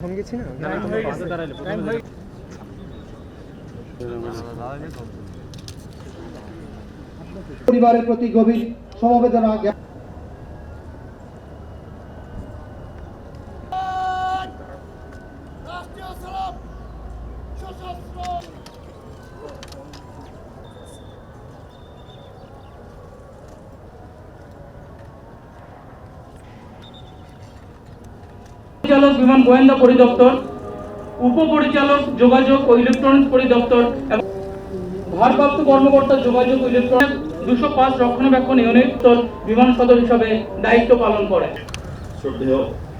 Phone গেছি না? পরিবারের প্রতি গভীর সমবেদনা বিমান গোয়েন্দা পরিদপ্তর, উপপরিচালক যোগাযোগ ও ইলেকট্রনিক্স পরিদপ্তর এবং ভারপ্রাপ্ত কর্মকর্তা যোগাযোগ ও ইলেকট্রনিক্স দুশো পাঁচ রক্ষণাবেক্ষণ ইউনিট বিমান সদর হিসাবে দায়িত্ব পালন করে। শ্রদ্ধেয়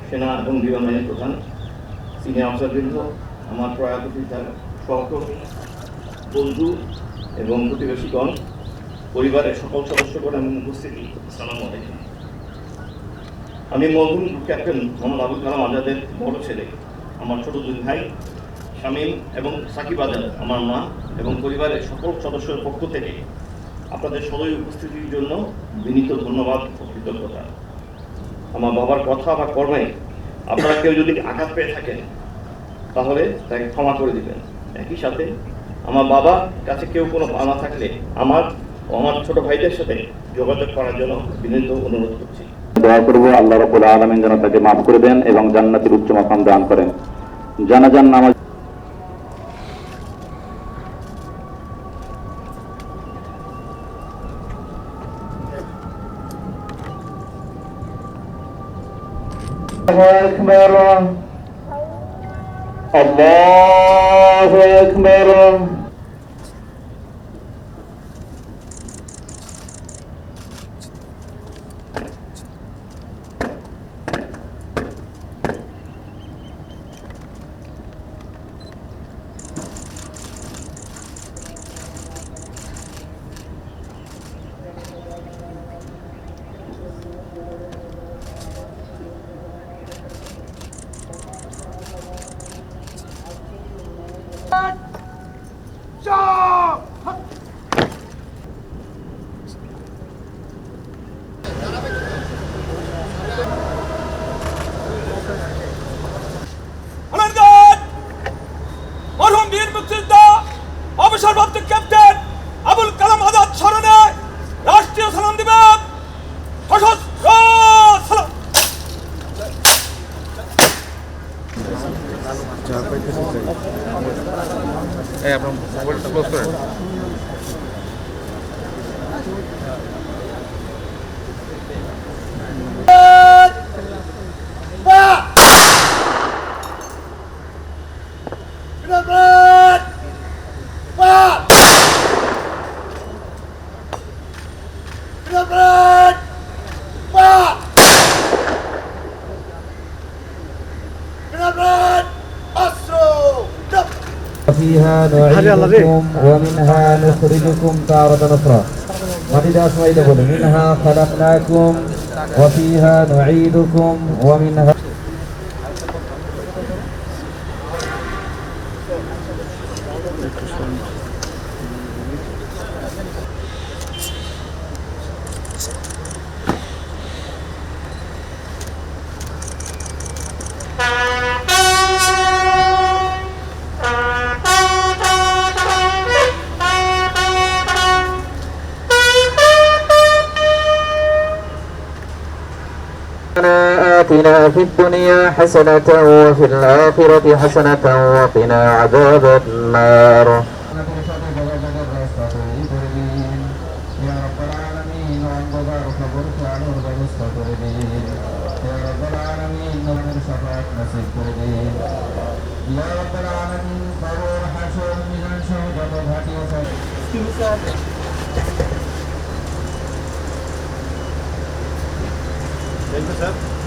সেনা এবং বিমান প্রধান সিনিয়র অফিসারবৃন্দ আমার প্রয়াত পিতার সহকর্মী, বন্ধু এবং প্রতিবেশীগণ, পরিবারের সকল সদস্যগণ এবং উপস্থিতি সালাম আলাইকুম। আমি মরহুম ক্যাপ্টেন মোহাম্মদ আবুল কালাম আজাদের বড় ছেলে। আমার ছোট দুই ভাই, শামীম এবং সাকিব আজাদ, আমার মা এবং পরিবারের সকল সদস্যের পক্ষ থেকে আপনাদের সদয় উপস্থিতির জন্য বিনীত ধন্যবাদ ও কৃতজ্ঞতা। আমার বাবার কথা বা কর্মে আপনারা কেউ যদি আঘাত পেয়ে থাকেন, তাহলে তাকে ক্ষমা করে দিবেন। একই সাথে আমার বাবার কাছে কেউ কোনো পাওনা থাকলে আমার ও আমার ছোট ভাইদের সাথে যোগাযোগ করার জন্য বিনীত অনুরোধ করছি। দোয়া করব আল্লাহ রাব্বুল আলামিন যেন তাকে মাফ করে দেন এবং জান্নাতের উচ্চ মাকাম দান করেন জানাজান নামাজ أكبر الله أكبر Amerdan! Marhum bir müddetinde Abu Şerbat'ın জিন্দাবাদ وفيها نعيدكم ومنها نخرجكم تارة أخرى. وإذا سمعت منها خلقناكم وفيها نعيدكم ومنها آتنا في الدنيا حسنة وفي الآخرة حسنة وقنا عذاب النار. يا رب Efendim?